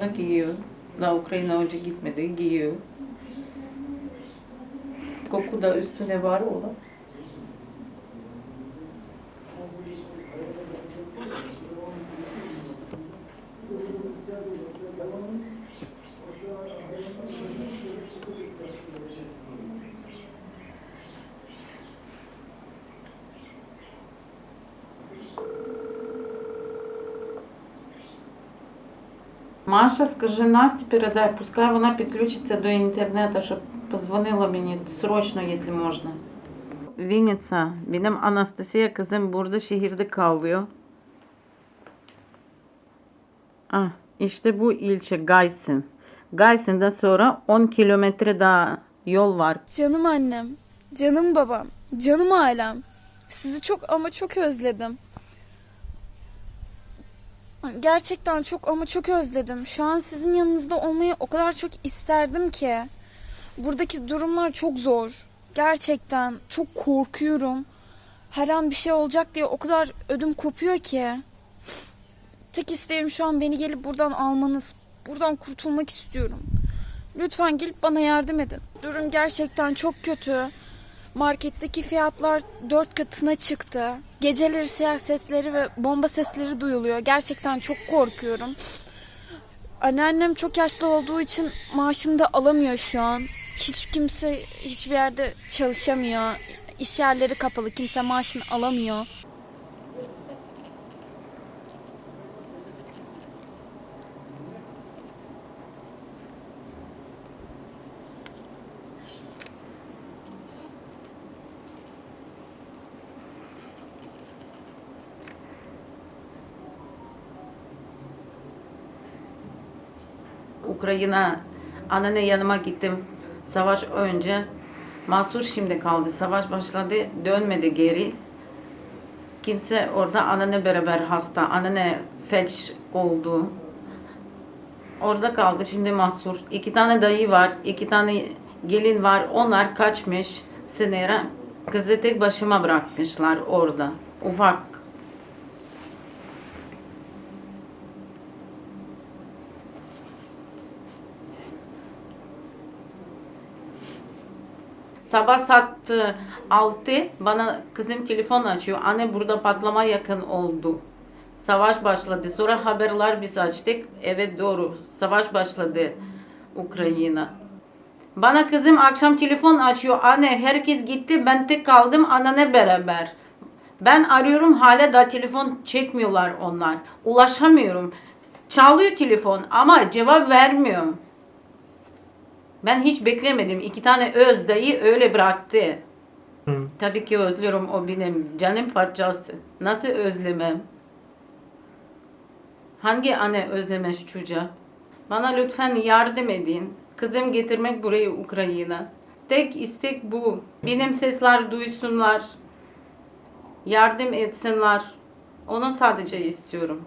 Da giyiyor. Daha Ukrayna önce gitmedi. Giyiyor. Koku da üstüne var olan. Маша, скажи Насті, передай, пускай вона підключиться до інтернету, щоб позвонила мені срочно, якщо можна. Вінниця. Benim Anastasia kızım burada şehirde kalıyor. Ah, işte bu ilçe Gaysin. Gaysin'den sonra 10 kilometre daha yol var. Canım annem, canım babam, canım ailem. Sizi çok ama çok özledim. Gerçekten çok ama çok özledim. Şu an sizin yanınızda olmayı o kadar çok isterdim ki. Buradaki durumlar çok zor. Gerçekten çok korkuyorum. Her an bir şey olacak diye o kadar ödüm kopuyor ki. Tek isteğim şu an beni gelip buradan almanız. Buradan kurtulmak istiyorum. Lütfen gelip bana yardım edin. Durum gerçekten çok kötü. Marketteki fiyatlar dört katına çıktı. Geceleri silah sesleri ve bomba sesleri duyuluyor. Gerçekten çok korkuyorum. Anneannem çok yaşlı olduğu için maaşını da alamıyor şu an. Hiç kimse hiçbir yerde çalışamıyor. İş yerleri kapalı. Kimse maaşını alamıyor. Ukrayna anne yanıma gittim. Savaş önce. Mahsur şimdi kaldı. Savaş başladı. Dönmedi geri. Kimse orada anne beraber hasta. Anne felç oldu. Orada kaldı şimdi mahsur. İki tane dayı var. iki tane gelin var. Onlar kaçmış sınıra. Kızı tek başıma bırakmışlar orada. Ufak Sabah saat e, 6 bana kızım telefon açıyor. Anne burada patlama yakın oldu. Savaş başladı. Sonra haberler biz açtık. Evet doğru. Savaş başladı Ukrayna. Bana kızım akşam telefon açıyor. Anne herkes gitti. Ben tek kaldım annene beraber. Ben arıyorum hala da telefon çekmiyorlar onlar. Ulaşamıyorum. Çalıyor telefon ama cevap vermiyor. Ben hiç beklemedim. İki tane öz dayı öyle bıraktı. Tabii ki özlüyorum o benim canım parçası. Nasıl özlemem? Hangi anne özlemez çocuğa? Bana lütfen yardım edin. Kızım getirmek buraya Ukrayna. Tek istek bu. Benim sesler duysunlar. Yardım etsinler. Onu sadece istiyorum.